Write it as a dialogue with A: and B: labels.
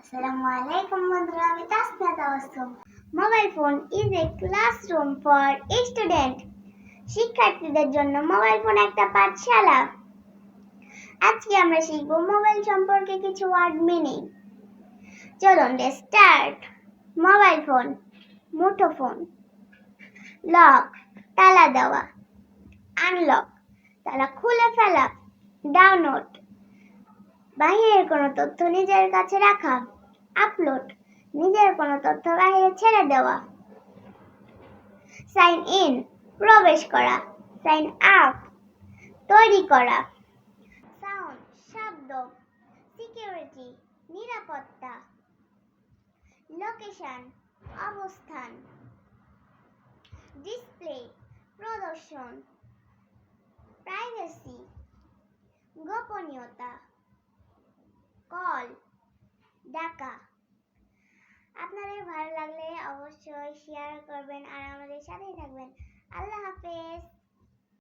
A: আসসালামু আলাইকুম বন্ধুরা। আমি Tasnia Tabassum mobile phone is a classroom for student শিক্ষার্থীদের জন্য মোবাইল ফোন একটা পাঠশালা। আজকে আমরা শিখব মোবাইল সম্পর্কে কিছু ওয়ার্ড মিনিং চলুন স্টার্ট মোবাইল ফোন মুঠো ফোন লক তালা দেওয়া। আনলক তালা খুলে ফেলা। ডাউনলোড বাহিরের কোনো তথ্য নিজের কাছে রাখা আপলোড নিজের কোনো তথ্য বাহিরে ছেড়ে দেওয়া। সাইন ইন প্রবেশ করা। সাইন আপ তৈরি করা। সাউন্ড শব্দ সিকিউরিটি নিরাপত্তা। লোকেশন অবস্থান। ডিসপ্লে প্রদর্শন। প্রাইভেসি ডাকা। আপনাদের ভালো লাগলে অবশ্যই শেয়ার করবেন আর আমাদের সাথেই থাকবেন। আল্লাহ হাফেজ।